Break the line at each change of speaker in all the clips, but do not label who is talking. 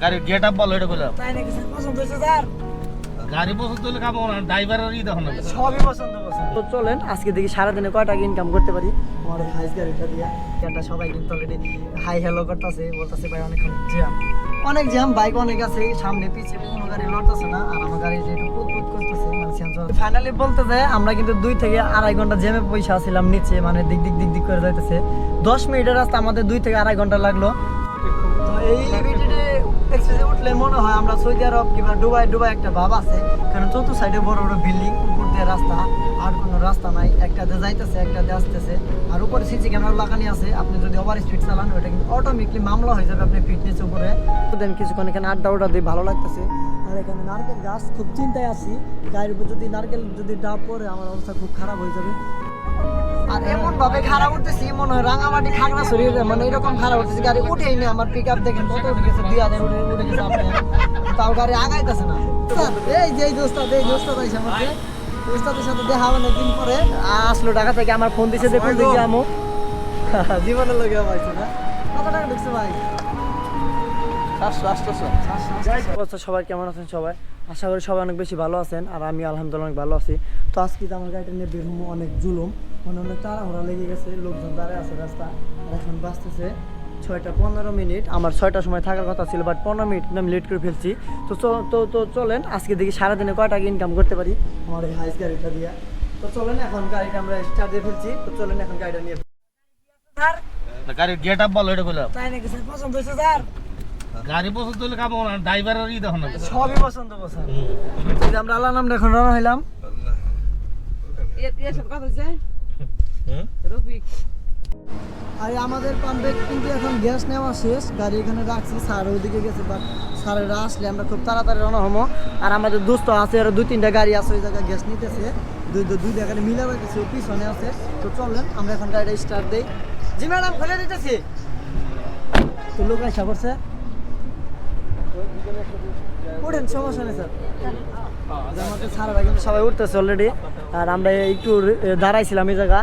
গাড়ির get up বলো এটা বললাম
তাই নাকি স্যার? পছন্দ হয়েছে স্যার?
গাড়ি পছন্দ হলে কামো না ড্রাইভারের ই দেখো না
সবই পছন্দ পছন্দ তো চলেন আজকে দেখি সারাদিনে কয় টাকা ইনকাম করতে পারি। আমার হাইস গাড়িটা দিয়া গাড়িটা সবাই কিন্তু অলরেডি হাই হ্যালো করতেছে বলতেছে ভাই অনেকক্ষণ জ্যাম অনেক জ্যাম বাইক অনেক আছে সামনে পিছে কোনো গাড়ি লড়তেছে না আর আমার গাড়ি যে একটু পুত পুত করতেছে মানে ফাইনালি বলতে যায় আমরা কিন্তু দুই থেকে আড়াই ঘণ্টা জ্যামে পয়সা ছিলাম নিচে মানে দিক দিক দিক দিক করে যাইতেছে। দশ মিনিটের রাস্তা আমাদের দুই থেকে আড়াই ঘণ্টা লাগল। তো এই এক্সপ্রেসে উঠলে মনে হয় আমরা সৌদি আরব কিংবা দুবাই দুবাই একটা ভাব আছে। কারণ চতুর্থ সাইডে বড় বড় বিল্ডিং, উপর দিয়ে রাস্তা, আর কোনো রাস্তা নাই। একটাতে যাইতেছে একটাতে আসতেছে। আর উপরে সিসি ক্যামেরা লাগানি আছে। আপনি যদি ওভার স্পিড চালান, ওটা কিন্তু অটোমেটিকলি মামলা হয়ে যাবে আপনি ফিটনেস উপরে। দেন কিছুক্ষণ এখানে আড্ডা উড্ডা দিয়ে ভালো লাগতেছে। আর এখানে নারকেল গাছ, খুব চিন্তায় আছি। গাড়ির উপর যদি নারকেল যদি ডাব পড়ে, আমার অবস্থা খুব খারাপ হয়ে যাবে। আর এমন ভাবে খারাপ উঠতেছি মনে হয় রাঙামাটি খাগড়া শরীর মানে এরকম খারাপ উঠতেছি গাড়ি উঠেই নি আমার পিক আপ দেখেন, কত উঠে গেছে দুই হাজার উঠে গেছে তাও গাড়ি আগাইতেছে না। এই যে দোস্তাদ দোস্তা, এই দোস্তাদ তাইছে আমাকে। দোস্তাদের সাথে দেখা হবে দিন পরে। আসলো ঢাকা থেকে, আমার ফোন দিছে, দেখুন, দেখি আমো। জীবনের লোক পাইছে না। কত টাকা ঢুকছে ভাই? সবাই কেমন আছেন সবাই? আশা করি সবাই অনেক বেশি ভালো আছেন আর আমি আলহামদুলিল্লাহ অনেক ভালো আছি। তো আজকে তো আমার গাড়িটা নিয়ে বেরোবো অনেক জুলুম মানে অনেক তাড়াহুড়া লেগে গেছে লোকজন দাঁড়ায় আছে রাস্তা আর এখন বাঁচতেছে ছয়টা পনেরো মিনিট। আমার ছয়টার সময় থাকার কথা ছিল বাট পনেরো মিনিট আমি লেট করে ফেলছি। তো তো তো চলেন আজকে দেখি সারাদিনে কয় টাকা ইনকাম করতে পারি? আমার এই হাইস গাড়িটা দিয়ে। তো চলেন এখন গাড়িটা আমরা স্টার্ট দিয়ে ফেলছি। তো চলেন এখন গাড়িটা নিয়ে
গাড়ির গেট আপ বলো এটা বললাম
তাই নাকি স্যার? পছন্দ হয়েছে স্যার?
গাড়ি পছন্দ হলে কামো না ড্রাইভারের ই দেখো না।
সবই পছন্দ পছন্দ। এই আমরা আল্লাহ নাম এখন রওনা হইলাম। আর আমাদের পাম্পে কিন্তু এখন গ্যাস নেওয়া শেষ। গাড়ি এখানে রাখছি স্যার ওইদিকে গেছে বাট স্যারেরা আসলে আমরা খুব তাড়াতাড়ি রওনা হব আর আমাদের দোস্ত আছে আরও দুই তিনটা গাড়ি আছে ওই জায়গায় গ্যাস নিতেছে। দুই দুই জায়গায় মিলে রাখতেছে পিছনে আছে। তো চলেন আমরা এখন গাড়িটা স্টার্ট দেই। জি ম্যাডাম খুলে দিতেছি। তো লোক আসা করছে উঠেন সমস্যা নেই স্যার। আমাদের স্যারেরা কিন্তু সবাই উঠতেছে অলরেডি আর আমরা একটু দাঁড়াইছিলাম এই জায়গা।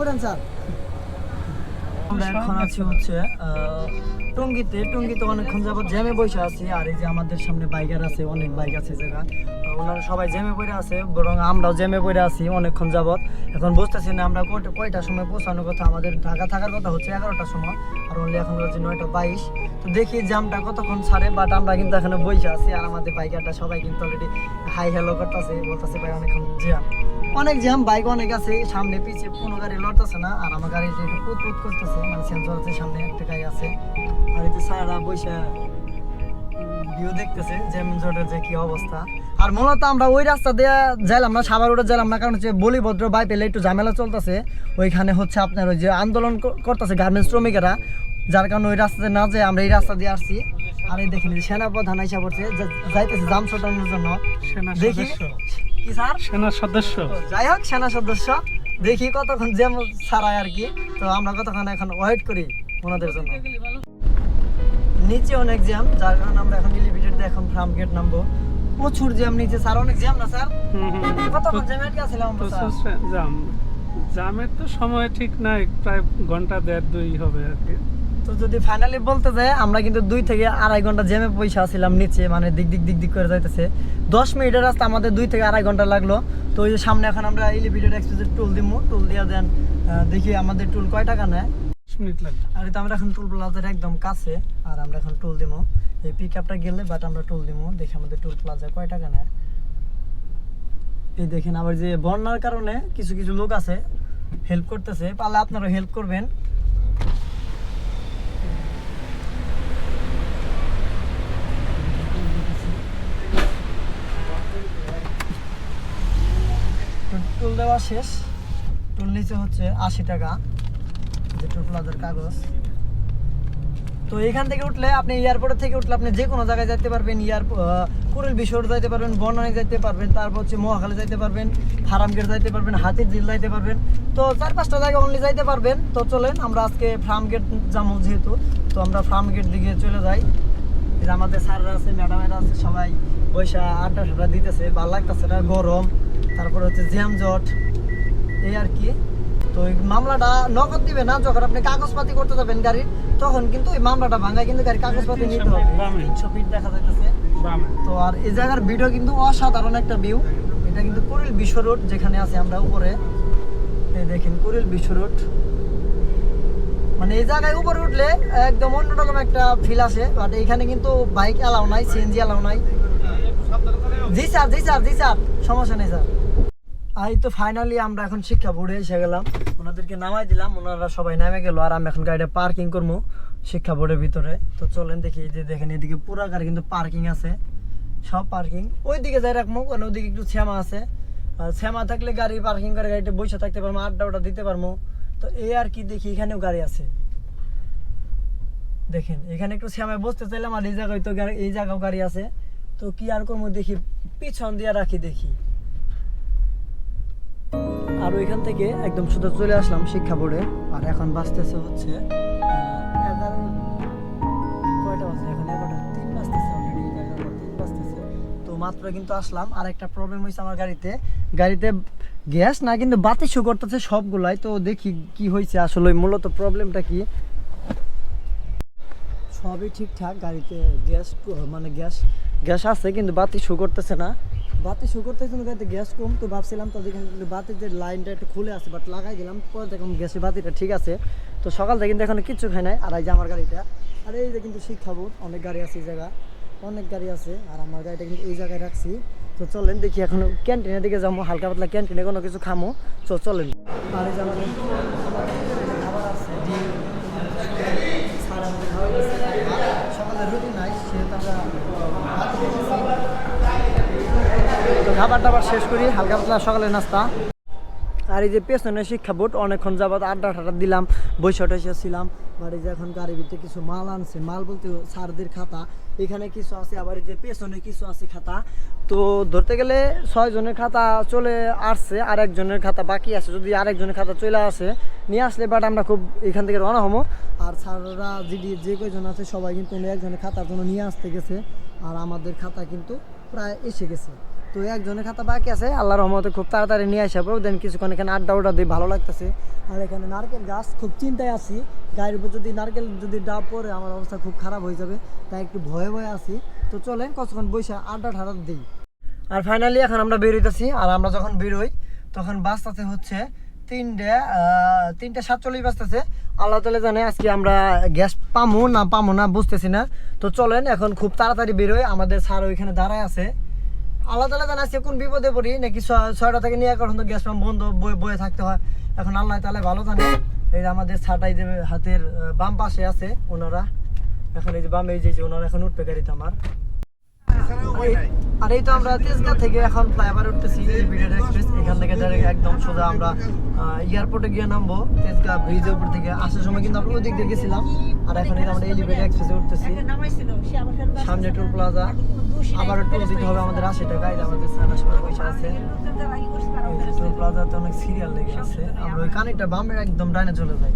উঠেন স্যার। আমরা এখন আছি হচ্ছে টঙ্গিতে। টঙ্গিতে অনেকক্ষণ যাবত জ্যামে বসে আছি আর এই যে আমাদের সামনে বাইকার আছে অনেক বাইক আছে জায়গা। ওনারা সবাই জ্যামে পড়ে আছে বরং আমরাও জ্যামে পড়ে আছি অনেকক্ষণ যাবত এখন বুঝতেছি না আমরা কয়টা কয়টার সময় পৌঁছানোর কথা। আমাদের ঢাকা থাকার কথা হচ্ছে এগারোটার সময়। আর এখন হচ্ছে নয়টা বাইশ। তো দেখি জামটা কতক্ষণ ছাড়ে বাট আমরা কিন্তু এখানে বসে আছি আর আমাদের বাইকারটা সবাই কিন্তু অলরেডি হাই হ্যালো করতেছে, বলতেছে, ভাই, অনেকক্ষণ জ্যাম। অনেক জ্যাম, বাইক অনেক আছে, সামনে পিছে কোনো গাড়ি লড়তেছে না, আর আমার গাড়ি একটু পুত পুত করতেছে মানে সেন্সর আছে, সামনে একটা গাড়ি আছে। আর এই যে সারা বৈশা ভিউ দেখতেছে যেমন জোটের যে কি অবস্থা। আর মূলত আমরা ওই রাস্তা দিয়ে যাইলাম না সাবার রোডে যাইলাম না কারণ হচ্ছে বলিভদ্র বাই পেলে একটু ঝামেলা চলতেছে। ওইখানে হচ্ছে আপনার ওই যে আন্দোলন করতেছে গার্মেন্টস শ্রমিকেরা যার কারণে ওই রাস্তাতে না যায় আমরা এই রাস্তা দিয়ে আসছি। আর এই দেখেন সেনাপ্রধান আইসা পড়ছে যাইতেছে জাম ছোটানোর জন্য। দেখি কি স্যার?
সেনার সদস্য।
যাই হোক সেনা সদস্য। দেখি কতক্ষণ যেমন ছাড়ায় আর কি। তো আমরা কতক্ষণ এখন ওয়েট করি ওনাদের জন্য। নিচে অনেক জ্যাম যার কারণে আমরা এখন এলিভেটেড এখন ফার্ম গেট নামবো। প্রচুর জ্যাম নিচে স্যার অনেক জ্যাম না স্যার? কতক্ষণ জ্যামে আটকে আছিলাম আমরা স্যার?
জাম জামের তো সময় ঠিক নাই প্রায় ঘণ্টা দেড় দুই হবে আর কি।
তো যদি ফাইনালি বলতে যায় আমরা কিন্তু দুই থেকে আড়াই ঘণ্টা জ্যামে পয়সা ছিলাম নিচে মানে দিক দিক দিক দিক করে যাইতেছে। দশ মিনিটের রাস্তা আমাদের দুই থেকে আড়াই ঘণ্টা লাগল। তো ওই যে সামনে এখন আমরা এলিভেটেড এক্সপ্রেসের টুল দিব টুল দিয়ে দেন দেখি আমাদের টুল কয় টাকা নেয়।
মিনিট লাগবে।
আর এটা আমরা এখন টুল প্লাজার একদম কাছে, আর আমরা এখন টুল দিব এই পিক আপটা গেলে বাট আমরা টুল দিব দেখি আমাদের টুল প্লাজা কয় টাকা নেয়। এই দেখেন আবার যে বন্যার কারণে কিছু কিছু লোক আছে হেল্প করতেছে। পারলে আপনারা হেল্প করবেন। টুল দেওয়া শেষ। টুল নিচে হচ্ছে আশি টাকা। যে টুল কাগজ। তো এখান থেকে উঠলে আপনি এয়ারপোর্ট থেকে উঠলে আপনি যে কোনো জায়গায় যেতে পারবেন ইয়ার কুড়িল বিশোর যাইতে পারবেন বনানী যাইতে পারবেন, তারপর হচ্ছে মহাখালী যাইতে পারবেন হারামগেট যাইতে পারবেন, হাতির ঝিল যাইতে পারবেন। তো চার পাঁচটা জায়গা অনলি যাইতে পারবেন। তো চলেন আমরা আজকে ফার্ম গেট যাব যেহেতু, তো আমরা ফার্ম গেট দিকে চলে যাই। আমাদের স্যাররা আছে, ম্যাডামেরা আছে, সবাই পয়সা আড্ডা টাড্ডা দিতেছে, ভালো লাগতেছে এটা গরম। তারপরে হচ্ছে জ্যাম জট এই আর কি। তো ওই মামলাটা নগদ দিবে না যখন আপনি কাগজপাতি করতে যাবেন গাড়ির তখন কিন্তু ওই মামলাটা ভাঙায় কিন্তু গাড়ির কাগজপাতি নিতে হবে তিনশো ফিট দেখা যাইতেছে। তো আর এই জায়গার ভিডিও কিন্তু অসাধারণ একটা ভিউ এটা কিন্তু কুড়িল বিশ্ব রোড যেখানে আছে আমরা উপরে। এই দেখেন কুড়িল বিশ্ব রোড মানে এই জায়গায় উপরে উঠলে একদম অন্যরকম একটা ফিল আসে বাট এখানে কিন্তু বাইক অ্যালাউ নাই সিএনজি অ্যালাউ নাই। জি স্যার জি স্যার জি স্যার সমস্যা নেই স্যার এই তো ফাইনালি আমরা এখন শিক্ষা বোর্ডে এসে গেলাম। ওনাদেরকে নামাই দিলাম, ওনারা সবাই নামে গেল। আর আমি এখন গাড়িটা পার্কিং করব শিক্ষা বোর্ডের ভিতরে। তো চলেন দেখি এই যে দেখেন, এদিকে পুরা গাড়ি কিন্তু পার্কিং আছে। সব পার্কিং ওইদিকে যাই রাখব কারণ ওইদিকে একটু শ্যামা আছে। শ্যামা থাকলে গাড়ি পার্কিং করে গাড়িটা বসে থাকতে পারব আড্ডা ওটা দিতে পারব তো এই আর কি দেখি, এখানেও গাড়ি আছে। দেখেন, এখানে একটু শ্যামায় বসতে চাইলাম, আর এই জায়গায় তো এই জায়গাও গাড়ি আছে। তো কি আর করব দেখি, পিছন দিয়ে রাখি দেখি। আর ওইখান থেকে একদম সোজা চলে আসলাম শিক্ষা বোর্ডে। আর এখন বাজতেছে হচ্ছে মাত্র কিন্তু আসলাম। আর একটা প্রবলেম হয়েছে আমার গাড়িতে। গাড়িতে গ্যাস না, কিন্তু বাতি শো করতেছে সবগুলাই। তো দেখি কি হয়েছে আসলে, মূলত প্রবলেমটা কি? সবই ঠিকঠাক, গাড়িতে গ্যাস মানে গ্যাস গ্যাস আছে, কিন্তু বাতি শো করতেছে না। বাতি শো করতে গাড়িতে গ্যাস কম, তো ভাবছিলাম তো কিন্তু বাতির যে লাইনটা একটু খুলে আছে বাট লাগাই দিলাম। পরে দেখলাম গ্যাসের বাতিটা ঠিক আছে। তো সকাল থেকে কিন্তু এখন কিচ্ছু খাই নাই। আর এই যে আমার গাড়িটা, আর এই যে কিন্তু শিক্ষা বোর্ড অনেক গাড়ি আছে এই জায়গা, অনেক গাড়ি আছে, আর আমার গাড়িটা কিন্তু এই জায়গায় রাখছি। তো চলেন দেখি এখন ক্যান্টিনের দিকে যাব, হালকা পাতলা ক্যান্টিনে কোনো কিছু খামো। তো চলেন। আর এই যে আমাদের আমাদের খাবার আছে ডিম স্যার আমাদের খাওয়াই দিচ্ছে। সকালে রুটি নাই সেহেতু আমরা ভাত খেয়েছি। তো খাবার দাবার শেষ করি, হালকা পাতলা সকালের নাস্তা। আর এই যে পেছনে শিক্ষা বোর্ড, অনেকক্ষণ যাবত আড্ডা টাড্ডা দিলাম বৈশা টৈশা ছিলাম। আর এই যে এখন গাড়ির ভিতরে কিছু মাল আনছে, মাল বলতে স্যারদের খাতা। এখানে কিছু আছে, আবার এই যে পেছনে কিছু আছে খাতা। তো ধরতে গেলে ছয় জনের খাতা চলে আসছে আর একজনের খাতা বাকি আছে। যদি আরেকজনের খাতা চলে আসে, নিয়ে আসলে বাট আমরা খুব এখান থেকে রওনা হব আর স্যাররা যদি যে কয়জন আছে, সবাই কিন্তু একজনের খাতার জন্য নিয়ে আসতে গেছে। আর আমাদের খাতা কিন্তু প্রায় এসে গেছে। তো একজনের খাতা বাকি আছে, আল্লাহর রহমতে খুব তাড়াতাড়ি নিয়ে আসা পড়ো দেন কিছুক্ষণ এখানে আড্ডা উড্ডা দিয়ে ভালো লাগতেছে। আর এখানে নারকেল গাছ, খুব চিন্তায় আছি। গায়ের উপর যদি নারকেল যদি ডাব পরে আমার অবস্থা খুব খারাপ হয়ে যাবে, তাই একটু ভয়ে ভয়ে আছি। তো চলেন কতক্ষণ বৈশা আড্ডা ঠাডা দিই। আর ফাইনালি এখন আমরা বেরোইতেছি, আর আমরা যখন বেরোই, তখন বাসটাতে হচ্ছে তিনটে তিনটে সাতচল্লিশ বাজতেছে। আল্লাহ তালা জানে আজকে আমরা গ্যাস পামো না পামো না, বুঝতেছি না। তো চলেন এখন খুব তাড়াতাড়ি বেরোই, আমাদের স্যার ওইখানে দাঁড়ায় আছে। আল্লাহ তালা জানা আছে কোন বিপদে পড়ি, নাকি ছয়টা থেকে নিয়ে এখন তো গ্যাস পাম্প বন্ধ, বয়ে বয়ে থাকতে হয়। এখন আল্লাহ তালা ভালো জানে। এই যে আমাদের ছাটাই যে হাতের বাম পাশে আছে ওনারা। এখন এই যে বাম এই যে ওনারা এখন উঠবে গাড়িতে আমার। আর এই তো আমরা তেজগাঁ থেকে এখন ফ্লাইওভার উঠতেছি বিডেড এক্সপ্রেস এখান থেকে ডাইরেক্ট একদম সোজা আমরা এয়ারপোর্টে গিয়ে নামবো, তেজগাঁ ব্রিজের উপর থেকে। আসার সময় কিন্তু আমরা ওই দিক দিয়ে গেছিলাম, আর এখন আমরা এলিভেটেড এক্সপ্রেসে উঠতেছি। সামনে টোল প্লাজা আবার টোল দিতে হবে আমাদের আশি টাকা যে আমাদের সারা সময় পয়সা আছে। টোল প্লাজাতে অনেক সিরিয়াল লেগে আছে আমরা ওই কানেরটা বামের একদম ডাইনে চলে যাই।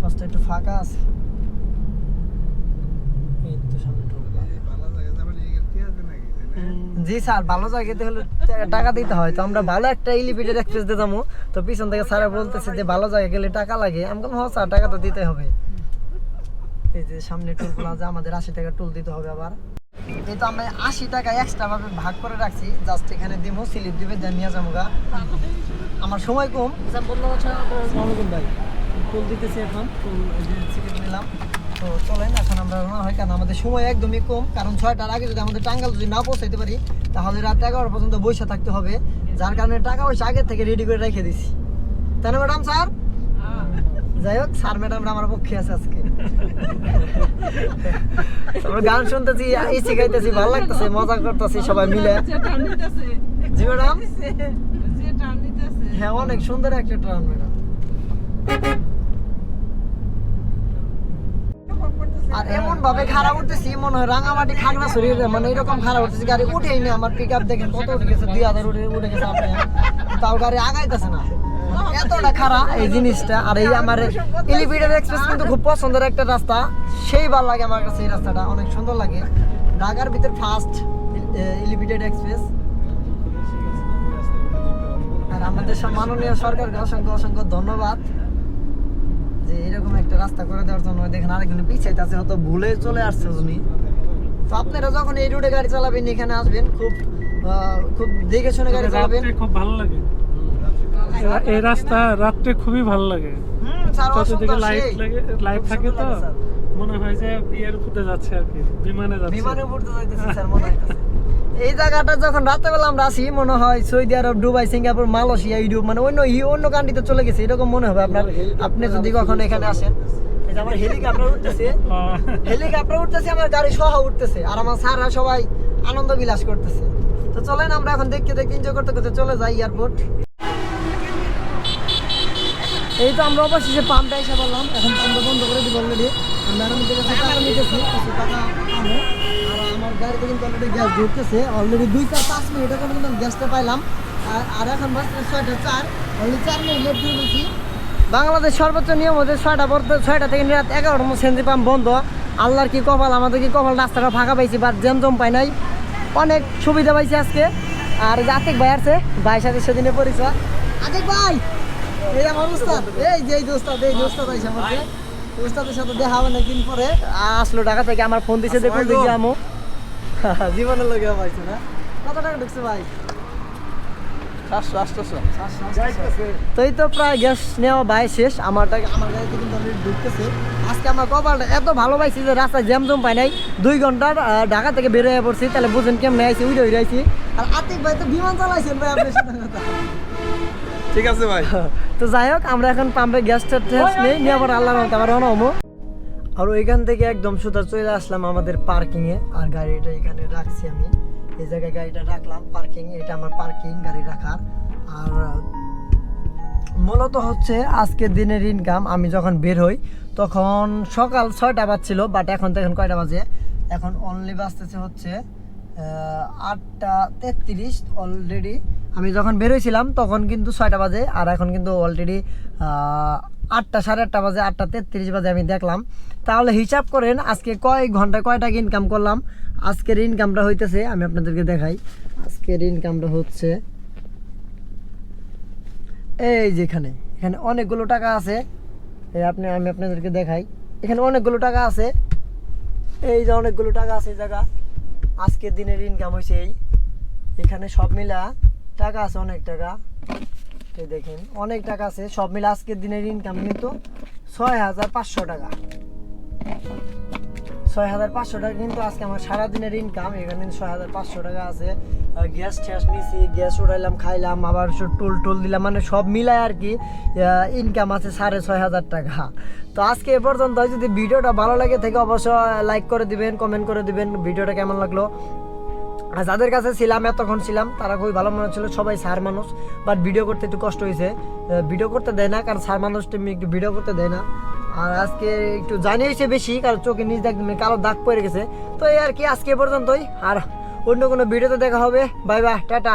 বাসটা একটু ফাঁকা আছে। এই তো সামনে। জি স্যার ভালো জায়গাতে হলে টাকা দিতে হয়। তো আমরা ভালো একটা এলিভেটেড এক্সপ্রেস দিয়ে যাব। তো পিছন থেকে স্যার বলতেছে যে ভালো জায়গায় গেলে টাকা লাগে। আমি বললাম হ্যাঁ স্যার টাকা তো দিতে হবে। এই যে সামনে টোল প্লাজা আমাদের আশি টাকা টোল দিতে হবে আবার। এই তো আমরা আশি টাকা এক্সট্রা ভাবে ভাগ করে রাখছি। জাস্ট এখানে দিব স্লিপ দিবে দেন নিয়ে যাব গা। আমার সময় কম। আসসালামাইকুম ভাই। টোল দিতেছি এখন। টোল নিলাম। তো চলেন এখন আমরা রওনা হয় কারণ আমাদের সময় একদমই কম। কারণ ছয়টার আগে যদি আমাদের টাঙ্গাল যদি না পৌঁছাইতে পারি তাহলে রাত এগারো পর্যন্ত বসে থাকতে হবে যার কারণে টাকা পয়সা আগে থেকে রেডি করে রেখে দিছি। তাই না ম্যাডাম স্যার যাই হোক স্যার ম্যাডামরা আমার পক্ষে আছে আজকে। গান শুনতেছি এসি গাইতেছি ভালো লাগতেছে মজা করতেছি সবাই মিলে। জি ম্যাডাম হ্যাঁ অনেক সুন্দর একটা ট্রান ম্যাডাম আর এমন ভাবে খাড়া উঠতেছি মনে হয় রাঙামাটি খাগড়াছড়ি মানে এরকম গাড়ি উঠেই আমার পিক আপ দেখেন কত উঠে গেছে, দুই হাজার উঠে উঠে গেছে আপনি। তাও গাড়ি আগাইতেছে না। এতটা খাড়া এই জিনিসটা, আর এই আমার এলিভেটেড এক্সপ্রেস কিন্তু খুব পছন্দের একটা রাস্তা। সেই ভালো লাগে আমার কাছে এই রাস্তাটা, অনেক সুন্দর লাগে। ঢাকার ভিতর ফার্স্ট এলিভেটেড এক্সপ্রেস আর আমাদের মাননীয় সরকারকে অসংখ্য অসংখ্য ধন্যবাদ। যে এরকম একটা রাস্তা করে দেওয়ার জন্য দেখেন আরেকজন পিছাইতে আছে হয়তো ভুলে চলে আসছে উনি। তো আপনারা যখন এই রুটে গাড়ি চালাবেন এখানে আসবেন খুব খুব দেখে শুনে গাড়ি চালাবেন।
খুব ভালো লাগে। এই রাস্তা রাত্রে খুবই ভালো লাগে। চতুর্দিকে লাইট লাগে লাইট থাকে তো মনে হয় যে ইয়ের উপরে যাচ্ছে আর কি বিমানে যাচ্ছে।
বিমানে উঠতে যাইতেছি স্যার মনে হইতেছে। এই জায়গাটা যখন রাতে বেলা আমরা আসি মনে হয় Saudi Arab Dubai Singapore Malaysia Europe মানে অন্য ই- অন্য কান্ট্রিতে চলে গেছে এরকম মনে হবে আপনার। আপনি যদি কখনো এখানে আসেন। আমার হেলিকপ্টার উঠতেছে। হেলিকপ্টার উঠতেছে আমার গাড়ি সহ উঠতেছে আর আমার স্যাররা সবাই আনন্দ বিলাস করতেছে। তো চলেন আমরা এখন দেখতে দেখতে এনজয় করতে করতে চলে যাই এয়ারপোর্ট এই তো আমরা অবশেষে পাম্পটা এসে বললাম এখন পাম্পটা বন্ধ করে দিব অলরেডি আমরা এখন থেকে টাকা নিতেছি। কিছু টাকা আমার গাড়িতে কিন্তু অলরেডি গ্যাস ঢুকতেছে। অলরেডি দুই চার পাঁচ মিনিটের কোনো কিন্তু গ্যাসটা পাইলাম। আর- আর এখন বাজছে ছয়টা চার। অলরেডি চার মিনিট লেট দিয়ে বলছি বাংলাদেশ সর্বোচ্চ নিয়ম হচ্ছে ছয়টা পর্যন্ত, ছয়টা থেকে রাত এগারোটার মধ্যে সেন্দ্রি পাম্প বন্ধ। আল্লাহর কি কপাল, আমাদের কি কপাল? রাস্তাটা ফাঁকা পাইছি বা জ্যাম জম পাই নাই। অনেক সুবিধা পাইছি আজকে। আর আতিক ভাই আছে ভাই সাথে সেদিনে পরিচয়। আতিক ভাই! এই আমার উস্তাদ এই যে উস্তাদ এই উস্তাদ আইসা আমাকে উস্তাদের সাথে দেখা হবে অনেকদিন পরে। আসলো ঢাকা থেকে, আমার ফোন দিছে, দেখুন, দেখি আমো। জীবনের লোকে পাইছে না? কত টাকা ঢুকছে ভাই?
সাতশো
তো প্রায় গ্যাস নেওয়া ভাই শেষ। আমার আমার গাড়িতে কিন্তু অলরেডি ঢুকতেছে। আজকে আমার কপালটা এত ভালো পাইছি যে রাস্তায় জ্যাম জম পাই নাই। দুই ঘণ্টার ঢাকা থেকে বের হয়ে পড়ছি। তাহলে বুঝেন কেমন আইছি উইডে উইডে আইছি। আর আতিক ভাই তো বিমান চালাইছেন ভাই আপনার সাথে কথা।
ঠিক আছে ভাই।
তো যাই হোক আমরা এখন পাম্পে গ্যাসটা টেস্ট নেই। নিয়ে আবার আল্লাহর রহমতে আবার রওনা হব। আর ওইখান থেকে একদম সুতা চলে আসলাম আমাদের পার্কিংয়ে আর গাড়িটা এখানে রাখছি আমি। এই জায়গায় গাড়িটা রাখলাম পার্কিং এটা আমার পার্কিং গাড়ি রাখার। আর, মূলত হচ্ছে আজকের দিনের ইনকাম আমি যখন বের হই, তখন সকাল ছয়টা বাজছিল বাট এখন তো এখন কয়টা বাজে? এখন অনলি বাজতেছে হচ্ছে আটটা তেত্রিশ অলরেডি আমি যখন বেরোইছিলাম তখন কিন্তু ছয়টা বাজে, আর এখন কিন্তু অলরেডি আটটা, সাড়ে আটটা বাজে, আটটা তেত্রিশ বাজে আমি দেখলাম। তাহলে হিসাব করেন, আজকে কয় ঘন্টায় কয় টাকা ইনকাম করলাম? আজকের ইনকামটা হইতেছে, আমি আপনাদেরকে দেখাই। আজকের ইনকামটা হচ্ছে, এই যেখানে এখানে অনেকগুলো টাকা আছে। এই আপনি, আমি আপনাদেরকে দেখাই। এখানে অনেকগুলো টাকা আছে। এই যে অনেকগুলো টাকা আছে এই জায়গা। আজকের দিনের ইনকাম হয়েছে এই। এখানে সব মিলা টাকা আছে অনেক টাকা। এই দেখেন, অনেক টাকা আছে, সব মিলে আজকের দিনের ইনকাম কিন্তু ছয় হাজার পাঁচশো টাকা। ছয় হাজার পাঁচশো টাকা কিন্তু আজকে আমার সারাদিনের ইনকাম এখানে ছয় হাজার পাঁচশো টাকা আছে। গ্যাস ট্যাস নিয়েছি গ্যাস উড়াইলাম খাইলাম, আবার টোল টোল দিলাম মানে সব মিলায় আর কি ইনকাম আছে সাড়ে ছয় হাজার টাকা। তো আজকে এ পর্যন্ত যদি ভিডিওটা ভালো লাগে থেকে অবশ্যই লাইক করে দিবেন কমেন্ট করে দিবেন, ভিডিওটা কেমন লাগল? যাদের কাছে ছিলাম, এতক্ষণ ছিলাম, তারা খুবই ভালো মনে ছিল সবাই সার মানুষ বাট ভিডিও করতে একটু কষ্ট হয়েছে। ভিডিও করতে দেয় না, কারণ সার মানুষ তুমি একটু ভিডিও করতে দেয় না। আর আজকে একটু জানিয়েছে বেশি, কারণ চোখে নিজ দেখ কালো দাগ পড়ে গেছে। তো এই আর কি, আজকে পর্যন্তই, আর অন্য কোনো ভিডিওতে দেখা হবে। Bye bye tata.